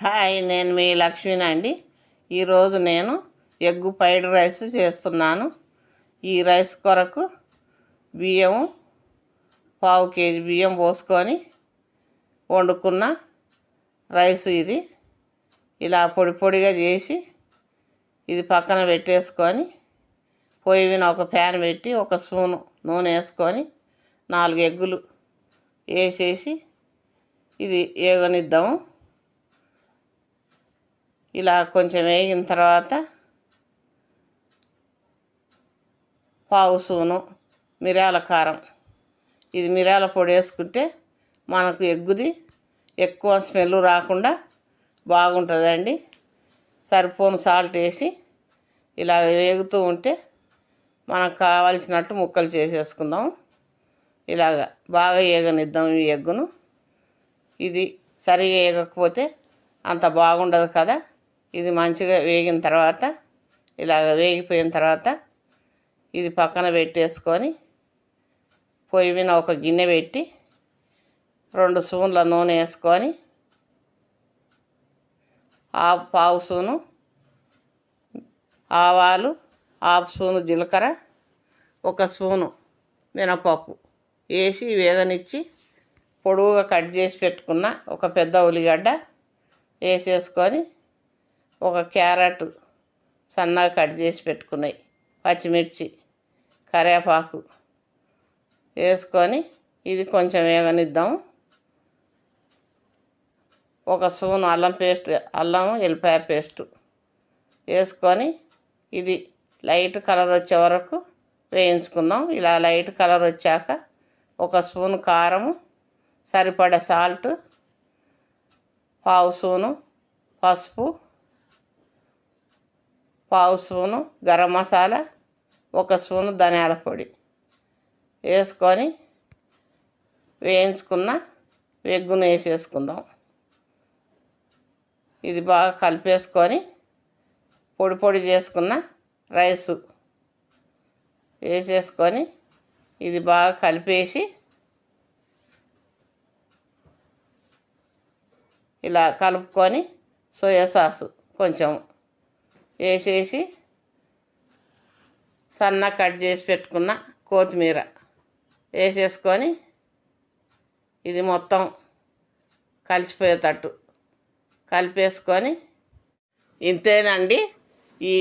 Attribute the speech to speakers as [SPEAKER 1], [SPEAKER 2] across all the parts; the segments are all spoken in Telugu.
[SPEAKER 1] హాయ్ నేను మీ లక్ష్మిని అండి. ఈరోజు నేను ఎగ్గు ఫ్రైడ్ రైస్ చేస్తున్నాను. ఈ రైస్ కొరకు బియ్యం పావు కేజీ బియ్యం పోసుకొని వండుకున్న రైస్ ఇది. ఇలా పొడి పొడిగా చేసి ఇది పక్కన పెట్టేసుకొని పొయ్యి మీద ఒక ప్యాన్ పెట్టి ఒక స్పూను నూనె వేసుకొని నాలుగు ఎగ్గులు వేసేసి ఇది ఏగనిద్దాము. ఇలా కొంచెం వేగిన తర్వాత పావు సూను మిరియాల కారం. ఇది మిరియాల పొడి వేసుకుంటే మనకు ఎగ్గుది ఎక్కువ స్మెల్ రాకుండా బాగుంటుందండి. సరిపోను సాల్ట్ వేసి ఇలా వేగుతూ ఉంటే మనకు కావాల్సినట్టు ముక్కలు చేసేసుకుందాం. ఇలాగ బాగా ఏగనిద్దాం ఈ ఎగ్గును. ఇది సరిగా వేగకపోతే అంత బాగుండదు కదా. ఇది మంచిగా వేగిన తర్వాత ఇలాగ వేగిపోయిన తర్వాత ఇది పక్కన పెట్టేసుకొని పొయ్యి మీద ఒక గిన్నె పెట్టి రెండు స్పూన్ల నూనె వేసుకొని ఆ పావు సూను ఆవాలు హాఫ్ స్పూను జీలకర్ర ఒక స్పూను మినపప్పు వేసి వేగనిచ్చి పొడవుగా కట్ చేసి పెట్టుకున్న ఒక పెద్ద ఉల్లిగడ్డ వేసేసుకొని ఒక క్యారెట్ సన్నగా కట్ చేసి పెట్టుకున్నాయి. పచ్చిమిర్చి కరివేపాకు వేసుకొని ఇది కొంచెం వేగనిద్దాం. ఒక స్పూన్ అల్లం పేస్ట్ అల్లం ఎల్లిపాయ పేస్ట్ వేసుకొని ఇది లైట్ కలర్ వచ్చే వరకు వేయించుకుందాం. ఇలా లైట్ కలర్ వచ్చాక ఒక స్పూన్ కారము సరిపడే సాల్ట్ పావు స్పూను పసుపు పావు స్పూను గరం మసాలా ఒక స్పూను ధనియాల పొడి వేసుకొని వేయించుకున్న వెగ్గును వేసేసుకుందాం. ఇది బాగా కలిపేసుకొని పొడి పొడి చేసుకున్న రైసు వేసేసుకొని ఇది బాగా కలిపేసి ఇలా కలుపుకొని సోయా సాసు కొంచెం వేసేసి సన్న కట్ చేసి పెట్టుకున్న కొత్తిమీర వేసేసుకొని ఇది మొత్తం కలిసిపోయేటట్టు కలిపేసుకొని ఇంతేనండి. ఈ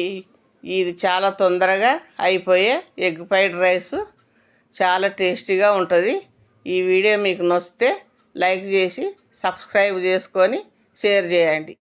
[SPEAKER 1] ఇది చాలా తొందరగా అయిపోయే ఎగ్ ఫ్రైడ్ రైస్ చాలా టేస్టీగా ఉంటుంది. ఈ వీడియో మీకు నచ్చితే లైక్ చేసి సబ్స్క్రైబ్ చేసుకొని షేర్ చేయండి.